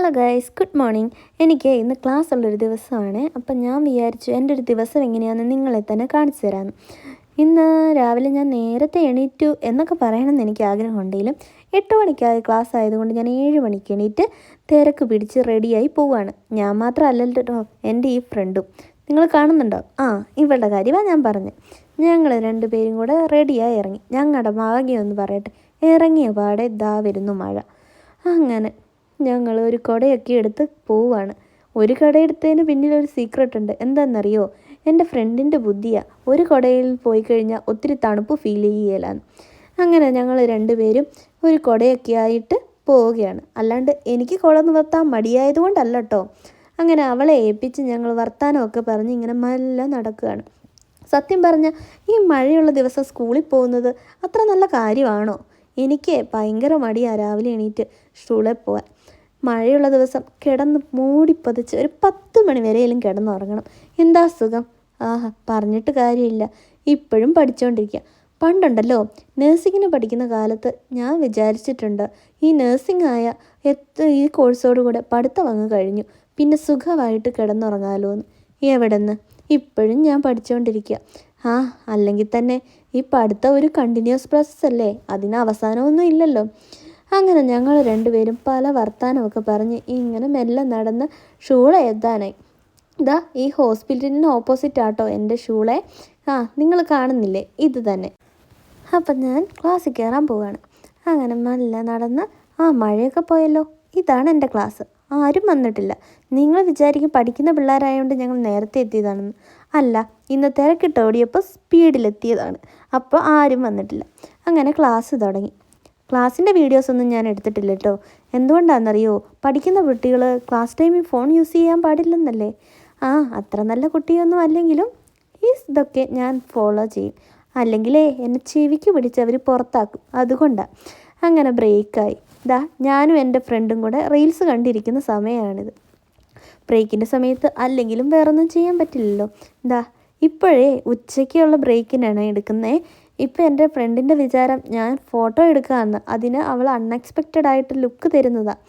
Hello guys good morning എനിക്ക് ഇന്ന് class ഉള്ളൊരു ദിവസമാണ്. അപ്പം ഞാൻ വിചാരിച്ചു എന്റെ ഒരു ദിവസം എങ്ങനെയാണെന്ന് നിങ്ങളെ തന്നെ കാണിച്ചു തരാമെന്ന് ഇന്ന് രാവിലെ ഞാൻ നേരത്തെ എണീറ്റു എന്നൊക്കെ പറയണമെന്ന് എനിക്ക് ആഗ്രഹമുണ്ടെങ്കിലും എട്ട് മണിക്കായി ക്ലാസ് ആയതുകൊണ്ട് ഞാൻ ഏഴ് മണിക്ക് എണീറ്റ് തിരക്ക് പിടിച്ച് റെഡിയായി പോവുകയാണ് ഞാൻ മാത്രമല്ലല്ലോ എന്റെ ഈ ഫ്രണ്ടും നിങ്ങൾ കാണുന്നുണ്ടോ? ആ ഇവളുടെ കാര്യമാണ് ഞാൻ പറഞ്ഞത്. ഞങ്ങൾ രണ്ടുപേരും കൂടെ റെഡിയായി ഇറങ്ങി. ഞങ്ങളുടെ ഭാഗ്യം ഒന്ന് പറയട്ടെ. ഇറങ്ങിയ പാടെ ദാ വരുന്നു മഴ. അങ്ങനെ ഞങ്ങൾ ഒരു കുടയൊക്കെ എടുത്ത് പോവാണ്. ഒരു കുടയെടുത്തതിന് പിന്നിൽ ഒരു സീക്രട്ട് ഉണ്ട്. എന്താണെന്നറിയോ? എന്റെ ഫ്രണ്ടിന്റെ ബുദ്ധിയാണ് ഒരു കുടയിൽ പോയി കഴിഞ്ഞാൽ ഒത്തിരി തണുപ്പ് ഫീൽ ചെയ്യലാന്ന്. അങ്ങനെ ഞങ്ങൾ രണ്ടുപേരും ഒരു കുടയൊക്കെ ആയിട്ട് പോവുകയാണ്. അല്ലാണ്ട് എനിക്ക് കുട നിവർത്താൻ മടിയായതുകൊണ്ടല്ല കേട്ടോ അങ്ങനെ അവളെ ഏൽപ്പിച്ച് ഞങ്ങൾ വർത്താനമൊക്കെ പറഞ്ഞ് ഇങ്ങനെ മെല്ലെ നടക്കുകയാണ്. സത്യം പറഞ്ഞാൽ ഈ മഴയുള്ള ദിവസം സ്കൂളിൽ പോകുന്നത് അത്ര നല്ല കാര്യമാണോ? എനിക്ക് ഭയങ്കര മടിയാണ് രാവിലെ എണീറ്റ് സ്കൂളിൽ പോകാൻ മഴയുള്ള ദിവസം കിടന്ന് മൂടിപ്പതിച്ച് ഒരു പത്ത് മണി വരെയെങ്കിലും കിടന്നുറങ്ങണം എന്താ സുഖം ആഹാ പറഞ്ഞിട്ട് കാര്യമില്ല. ഇപ്പോഴും പഠിച്ചുകൊണ്ടിരിക്കുക പണ്ടുണ്ടല്ലോ നഴ്സിങ്ങിന് പഠിക്കുന്ന കാലത്ത് ഞാൻ വിചാരിച്ചിട്ടുണ്ട് ഈ നഴ്സിംഗ് ആയ ഈ കോഴ്സോടുകൂടെ പഠിത്തം അങ്ങ് കഴിഞ്ഞു. പിന്നെ സുഖമായിട്ട് കിടന്നുറങ്ങാലോ എന്ന് എവിടെന്ന്? ഇപ്പോഴും ഞാൻ പഠിച്ചുകൊണ്ടിരിക്കുക ആ അല്ലെങ്കിൽ തന്നെ ഈ പഠിത്തം ഒരു കണ്ടിന്യൂസ് പ്രോസസ്സ് അല്ലേ? അതിന് അവസാനമൊന്നും ഇല്ലല്ലോ. അങ്ങനെ ഞങ്ങൾ രണ്ടുപേരും പല വർത്തമാനമൊക്കെ പറഞ്ഞ് ഇങ്ങനെ മെല്ലെ നടന്ന് ഷൂള എത്താനായി ഇതാ ഈ ഹോസ്പിറ്റലിന് ഓപ്പോസിറ്റ് ആട്ടോ എന്റെ ഷൂളെ. ആ നിങ്ങൾ കാണുന്നില്ലേ? ഇത് തന്നെ. അപ്പം ഞാൻ ക്ലാസ്സിൽ കയറാൻ പോവാണ്. അങ്ങനെ മെല്ലെ നടന്ന് ആ മഴയൊക്കെ പോയല്ലോ. ഇതാണ് എന്റെ ക്ലാസ് ആരും വന്നിട്ടില്ല. നിങ്ങൾ വിചാരിക്കും പഠിക്കുന്ന പിള്ളേരായതുകൊണ്ട് ഞങ്ങൾ നേരത്തെ എത്തിയതാണെന്ന്. അല്ല ഇന്ന് തിരക്കിട്ട് ഓടിയപ്പോൾ സ്പീഡിലെത്തിയതാണ്. അപ്പോൾ ആരും വന്നിട്ടില്ല. അങ്ങനെ ക്ലാസ് തുടങ്ങി. ക്ലാസ്സിന്റെ വീഡിയോസൊന്നും ഞാൻ എടുത്തിട്ടില്ല കേട്ടോ. എന്തുകൊണ്ടാണെന്നറിയോ? പഠിക്കുന്ന കുട്ടികൾ ക്ലാസ് ടൈമിൽ ഫോൺ യൂസ് ചെയ്യാൻ പാടില്ലെന്നല്ലേ? ആ അത്ര നല്ല കുട്ടിയൊന്നും അല്ലെങ്കിലും ഈ ഇതൊക്കെ ഞാൻ ഫോളോ ചെയ്യും. അല്ലെങ്കിലേ എന്നെ ചെവിക്ക് പിടിച്ച് അവർ പുറത്താക്കും. അതുകൊണ്ടാണ് അങ്ങനെ ബ്രേക്കായി. ദാ ഞാനും എന്റെ ഫ്രണ്ടും കൂടെ റീൽസ് കണ്ടിരിക്കുന്ന സമയമാണിത്. ബ്രേക്കിന്റെ സമയത്ത് അല്ലെങ്കിലും വേറൊന്നും ചെയ്യാൻ പറ്റില്ലല്ലോ. എന്താ ഇപ്പോഴേ ഉച്ചയ്ക്കുള്ള ബ്രേക്കിനാണ് എടുക്കുന്നത് ഇപ്പം എന്റെ ഫ്രണ്ടിന്റെ വിചാരം ഞാൻ ഫോട്ടോ എടുക്കാമെന്ന് അതിന് അവൾ അൺഎക്സ്പെക്റ്റഡ് ആയിട്ട് ലുക്ക് തരുന്നതാണ്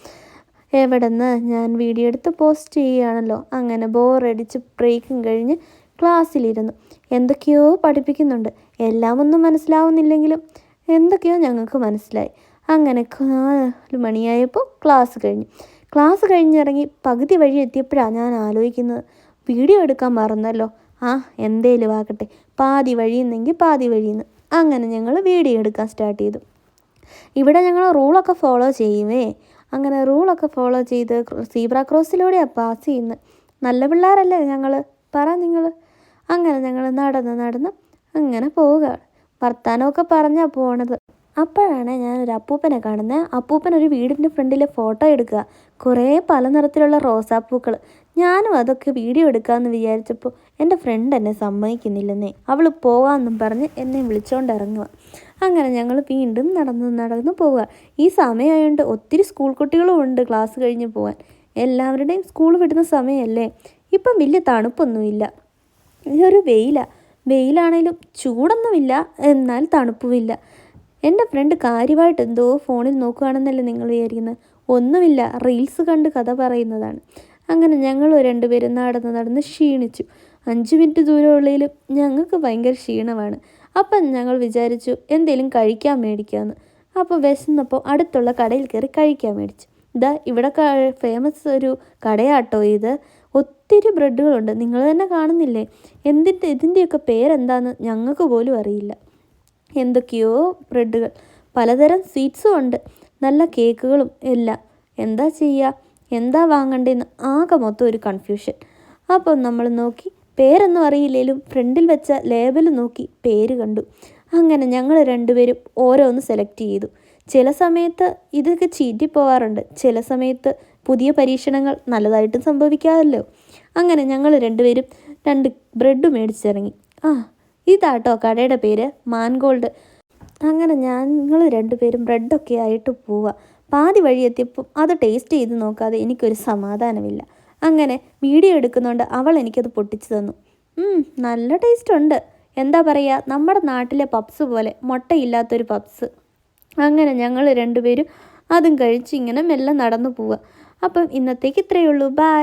എവിടെന്ന് ഞാൻ വീഡിയോ എടുത്ത് പോസ്റ്റ് ചെയ്യുകയാണല്ലോ. അങ്ങനെ ബോറടിച്ച് ബ്രേക്കും കഴിഞ്ഞ് ക്ലാസ്സിലിരുന്നു. എന്തൊക്കെയോ പഠിപ്പിക്കുന്നുണ്ട്. എല്ലാം ഒന്നും മനസ്സിലാവുന്നില്ലെങ്കിലും എന്തൊക്കെയോ ഞങ്ങൾക്ക് മനസ്സിലായി. അങ്ങനെ നാല് മണിയായപ്പോൾ ക്ലാസ് കഴിഞ്ഞു. ക്ലാസ് കഴിഞ്ഞിറങ്ങി പകുതി വഴി എത്തിയപ്പോഴാണ് ഞാൻ ആലോചിക്കുന്നത്. വീഡിയോ എടുക്കാൻ മറന്നല്ലോ. ആ എന്തേലും ആക്കട്ടെ പാതി വഴിയെന്നെങ്കിൽ പാതി വഴിയെന്ന്. അങ്ങനെ ഞങ്ങൾ വീഡിയോ എടുക്കാൻ സ്റ്റാർട്ട് ചെയ്തു. ഇവിടെ ഞങ്ങൾ റൂളൊക്കെ ഫോളോ ചെയ്യുമേ അങ്ങനെ റൂളൊക്കെ ഫോളോ ചെയ്ത് സീബ്ര ക്രോസിലൂടെയാണ് പാസ് ചെയ്യുന്നത് നല്ല പിള്ളേരല്ലേ ഞങ്ങൾ പറ നിങ്ങൾ അങ്ങനെ ഞങ്ങൾ നടന്ന് നടന്ന് അങ്ങനെ പോവുക വർത്താനമൊക്കെ പറഞ്ഞാൽ പോണത്. അപ്പോഴാണ് ഞാൻ ഒരു അപ്പൂപ്പനെ കാണുന്നത് അപ്പൂപ്പൻ ഒരു വീടിന്റെ ഫ്രണ്ടിൽ ഫോട്ടോ എടുക്കുക. കുറേ പല നിറത്തിലുള്ള റോസാപ്പൂക്കൾ ഞാനും അതൊക്കെ വീഡിയോ എടുക്കാമെന്ന് വിചാരിച്ചപ്പോൾ എന്റെ ഫ്രണ്ട് എന്നെ സമ്മതിക്കുന്നില്ലെന്നേ. അവൾ പോകാമെന്നും പറഞ്ഞ് എന്നെ വിളിച്ചുകൊണ്ട് ഇറങ്ങുക അങ്ങനെ ഞങ്ങൾ വീണ്ടും നടന്ന് നടന്ന് പോവുക. ഈ സമയമായതുകൊണ്ട് ഒത്തിരി സ്കൂൾ കുട്ടികളും ഉണ്ട് ക്ലാസ് കഴിഞ്ഞ് പോകാൻ എല്ലാവരുടെയും സ്കൂൾ വിടുന്ന സമയമല്ലേ ഇപ്പം വലിയ തണുപ്പൊന്നുമില്ല. ഇതൊരു വെയിലാണ് വെയിലാണേലും ചൂടൊന്നുമില്ല. എന്നാൽ തണുപ്പുമില്ല. എന്റെ ഫ്രണ്ട് കാര്യമായിട്ട് എന്തോ ഫോണിൽ നോക്കുകയാണെന്നല്ലേ നിങ്ങൾ വിചാരിക്കുന്നത് ഒന്നുമില്ല റീൽസ് കണ്ട് കഥ പറയുന്നതാണ്. അങ്ങനെ ഞങ്ങൾ രണ്ടുപേരും നടന്ന് നടന്ന് ക്ഷീണിച്ചു. അഞ്ച് മിനിറ്റ് ദൂരമുള്ളതിൽ ഞങ്ങൾക്ക് ഭയങ്കര ക്ഷീണമാണ്. അപ്പം ഞങ്ങൾ വിചാരിച്ചു എന്തെങ്കിലും കഴിക്കാൻ മേടിക്കാമെന്ന് അപ്പോൾ വിശന്നപ്പോൾ അടുത്തുള്ള കടയിൽ കയറി കഴിക്കാൻ മേടിച്ചു. ഇതാ ഇവിടെ ഫേമസ് ഒരു കടയാട്ടോ ഇത്. ഒത്തിരി ബ്രെഡുകളുണ്ട് നിങ്ങൾ തന്നെ കാണുന്നില്ലേ? എന്തിന്റെ ഇതിന്റെയൊക്കെ പേരെന്താന്ന് ഞങ്ങൾക്ക് പോലും അറിയില്ല. എന്തൊക്കെയോ ബ്രെഡുകൾ. പലതരം സ്വീറ്റ്സും ഉണ്ട്. നല്ല കേക്കുകളും എല്ലാം. എന്താ ചെയ്യുക എന്താ വാങ്ങണ്ടേന്ന് ആകെ മൊത്തം ഒരു കൺഫ്യൂഷൻ. അപ്പം നമ്മൾ നോക്കി പേരൊന്നും അറിയില്ലെങ്കിലും ഫ്രണ്ടിൽ വെച്ച ലേബൽ നോക്കി പേര് കണ്ടു. അങ്ങനെ ഞങ്ങൾ രണ്ടുപേരും ഓരോന്ന് സെലക്ട് ചെയ്തു. ചില സമയത്ത് ഇതൊക്കെ ചീറ്റിപ്പോവാറുണ്ട്. ചില സമയത്ത് പുതിയ പരീക്ഷണങ്ങൾ നല്ലതായിട്ടും സംഭവിക്കാമല്ലോ. അങ്ങനെ ഞങ്ങൾ രണ്ടുപേരും രണ്ട് ബ്രെഡ് മേടിച്ചിറങ്ങി. ആ ഇതാട്ടോ കടയുടെ പേര് മാൻഗോൾഡ്. അങ്ങനെ ഞങ്ങൾ രണ്ടുപേരും ബ്രെഡൊക്കെ ആയിട്ട് പോവുക പാതി വഴി എത്തിയപ്പോൾ അത് ടേസ്റ്റ് ചെയ്ത് നോക്കാതെ എനിക്കൊരു സമാധാനമില്ല. അങ്ങനെ വീഡിയോ എടുക്കുന്നുണ്ട് അവൾ എനിക്കത് പൊട്ടിച്ചു തന്നു. നല്ല ടേസ്റ്റ് ഉണ്ട് എന്താ പറയുക നമ്മുടെ നാട്ടിലെ പപ്സ് പോലെ മുട്ടയില്ലാത്തൊരു പപ്സ്. അങ്ങനെ ഞങ്ങൾ രണ്ടുപേരും അതും കഴിച്ച് ഇങ്ങനെ മെല്ലെ നടന്നു പോവുക അപ്പം ഇന്നത്തേക്ക് ഇത്രയേ ഉള്ളൂ. ബായ്